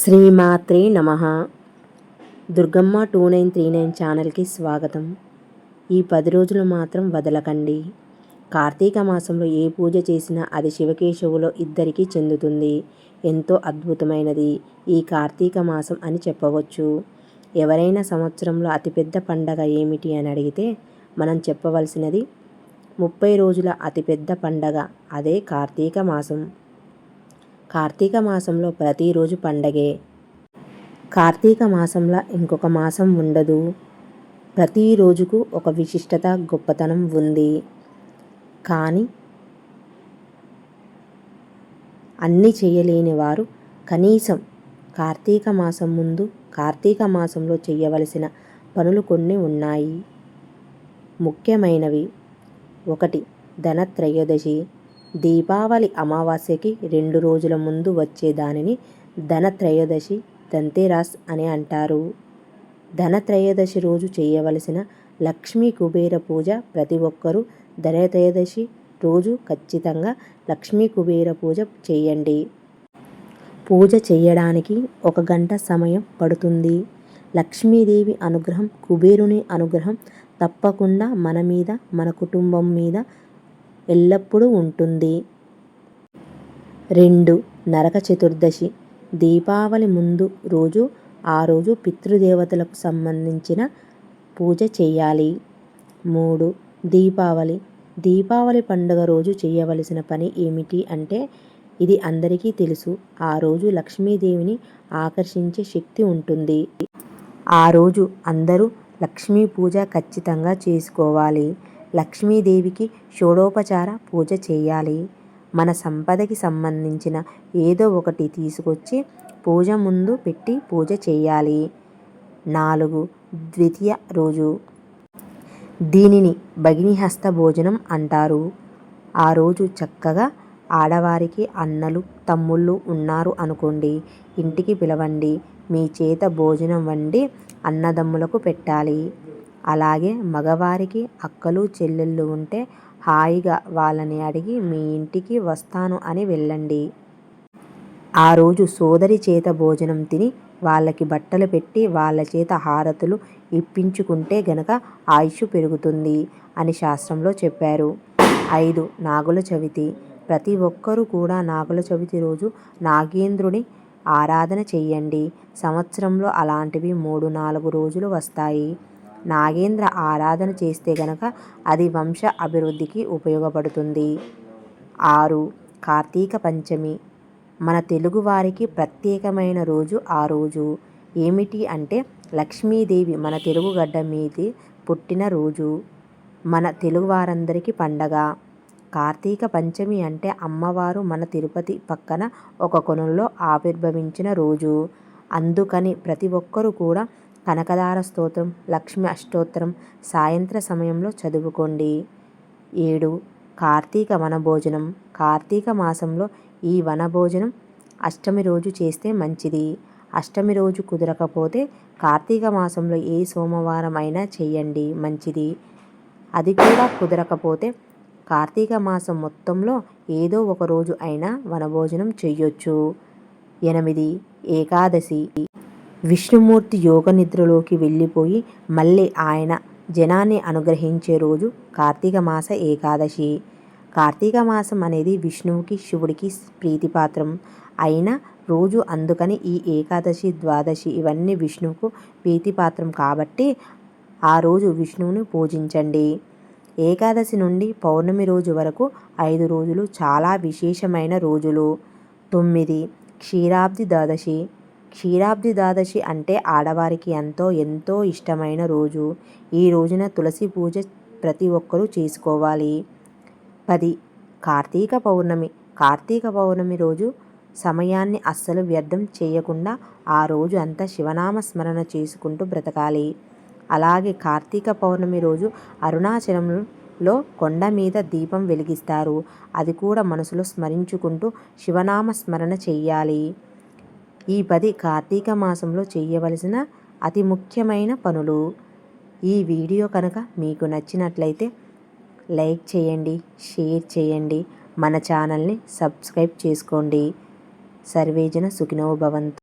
శ్రీమాత్రే నమ. Durgamma two nine three nine ఛానల్కి స్వాగతం. ఈ పది రోజులు మాత్రం వదలకండి. కార్తీక మాసంలో ఏ పూజ చేసినా అది శివకేశవులో ఇద్దరికీ చెందుతుంది. ఎంతో అద్భుతమైనది ఈ కార్తీక మాసం అని చెప్పవచ్చు. ఎవరైనా సంవత్సరంలో అతిపెద్ద పండగ ఏమిటి అని అడిగితే మనం చెప్పవలసినది ముప్పై రోజుల అతిపెద్ద పండగ అదే కార్తీక మాసం. కార్తీక మాసంలో ప్రతిరోజు పండగే. కార్తీక మాసంలో ఇంకొక మాసం ఉండదు. ప్రతి రోజుకు ఒక విశిష్టత గొప్పతనం ఉంది. కానీ అన్నీ చేయలేని వారు కనీసం కార్తీక మాసం ముందు కార్తీక మాసంలో చేయవలసిన పనులు కొన్ని ఉన్నాయి. ముఖ్యమైనవి. ఒకటి ధనత్రయోదశి. దీపావళి అమావాస్యకి రెండు రోజుల ముందు వచ్చే దానిని ధనత్రయోదశి దంతేరాస్ అని అంటారు. ధనత్రయోదశి రోజు చేయవలసిన లక్ష్మీ కుబేర పూజ ప్రతి ఒక్కరూ ధనత్రయోదశి రోజు ఖచ్చితంగా లక్ష్మీ కుబేర పూజ చేయండి. పూజ చేయడానికి ఒక గంట సమయం పడుతుంది. లక్ష్మీదేవి అనుగ్రహం కుబేరుని అనుగ్రహం తప్పకుండా మన మీద మన కుటుంబం మీద ఎల్లప్పుడూ ఉంటుంది. రెండు నరక చతుర్దశి. దీపావళి ముందు రోజు ఆ రోజు పితృదేవతలకు సంబంధించిన పూజ చేయాలి. మూడు దీపావళి. దీపావళి పండుగ రోజు చేయవలసిన పని ఏమిటి అంటే ఇది అందరికీ తెలుసు ఆ రోజు లక్ష్మీదేవిని ఆకర్షించే శక్తి ఉంటుంది. ఆ రోజు అందరూ లక్ష్మీ పూజ ఖచ్చితంగా చేసుకోవాలి. లక్ష్మీదేవికి షోడోపచార పూజ చేయాలి. మన సంపదకి సంబంధించిన ఏదో ఒకటి తీసుకొచ్చి పూజ ముందు పెట్టి పూజ చేయాలి. నాలుగు ద్వితీయ రోజు. దీనిని భగినిహస్త భోజనం అంటారు. ఆ రోజు చక్కగా ఆడవారికి అన్నలు తమ్ముళ్ళు ఉన్నారు అనుకోండి. ఇంటికి పిలవండి. మీ చేత భోజనం వండి అన్నదమ్ములకు పెట్టాలి. అలాగే మగవారికి అక్కలు చెల్లెళ్ళు ఉంటే హాయిగా వాళ్ళని అడిగి మీ ఇంటికి వస్తాను అని వెళ్ళండి ఆ రోజు సోదరి చేత భోజనం తిని వాళ్ళకి బట్టలు పెట్టి వాళ్ళ చేత హారతులు ఇప్పించుకుంటే గనక ఆయుష్ పెరుగుతుంది అని శాస్త్రంలో చెప్పారు. ఐదు నాగుల చవితి. ప్రతి ఒక్కరూ కూడా నాగుల చవితి రోజు నాగేంద్రుని ఆరాధన చెయ్యండి సంవత్సరంలో అలాంటివి మూడు నాలుగు రోజులు వస్తాయి. నాగేంద్ర ఆరాధన చేస్తే గనక అది వంశ అభివృద్ధికి ఉపయోగపడుతుంది. ఆరు కార్తీక పంచమి. మన తెలుగువారికి ప్రత్యేకమైన రోజు ఆ రోజు. ఏమిటి అంటే లక్ష్మీదేవి మన తెలుగుగడ్డ మీది పుట్టిన రోజు. మన తెలుగువారందరికీ పండగ. కార్తీక పంచమి అంటే అమ్మవారు మన తిరుపతి పక్కన ఒక కొనుల్లో ఆవిర్భవించిన రోజు. అందుకని ప్రతి ఒక్కరూ కూడా కనకదార స్తోత్రం లక్ష్మి అష్టోత్తరం సాయంత్ర సమయంలో చదువుకోండి. ఏడు. కార్తీక వనభోజనం. కార్తీక మాసంలో ఈ వనభోజనం అష్టమి రోజు చేస్తే మంచిది. అష్టమి రోజు కుదరకపోతే కార్తీక మాసంలో ఏ సోమవారం అయినా చేయండి. మంచిది. అది కూడా కుదరకపోతే కార్తీక మాసం మొత్తంలో ఏదో ఒక రోజు అయినా వనభోజనం చెయ్యొచ్చు. ఎనిమిది. ఏకాదశి. విష్ణుమూర్తి యోగ నిద్రలోకి వెళ్ళిపోయి మళ్ళీ ఆయన జనాన్ని అనుగ్రహించే రోజు కార్తీక మాస ఏకాదశి. కార్తీక మాసం అనేది విష్ణువుకి శివుడికి ప్రీతిపాత్రం. అయిన రోజు అందుకని ఈ ఏకాదశి ద్వాదశి ఇవన్నీ విష్ణువుకు ప్రీతిపాత్రం కాబట్టి ఆ రోజు విష్ణువుని పూజించండి. ఏకాదశి నుండి పౌర్ణమి రోజు వరకు ఐదు రోజులు చాలా విశేషమైన రోజులు. తొమ్మిది క్షీరాబ్ది ద్వాదశి. క్షీరాబ్ది ద్వాదశి అంటే ఆడవారికి ఎంతో ఎంతో ఇష్టమైన రోజు. ఈ రోజున తులసి పూజ ప్రతి ఒక్కరూ చేసుకోవాలి. పది కార్తీక పౌర్ణమి. కార్తీక పౌర్ణమి రోజు సమయాన్ని అస్సలు వ్యర్థం చేయకుండా ఆ రోజు అంతా శివనామ స్మరణ చేసుకుంటూ బ్రతకాలి. అలాగే కార్తీక పౌర్ణమి రోజు అరుణాచలంలో కొండ మీద దీపం వెలిగిస్తారు. అది కూడా మనసులో స్మరించుకుంటూ శివనామ స్మరణ చెయ్యాలి ఈ పది కార్తీక మాసంలో చేయవలసిన అతి ముఖ్యమైన పనులు. ఈ వీడియో కనుక మీకు నచ్చినట్లయితే లైక్ చేయండి షేర్ చేయండి. మన ఛానల్ని సబ్స్క్రైబ్ చేసుకోండి. సర్వేజన సుఖినో భవంతు.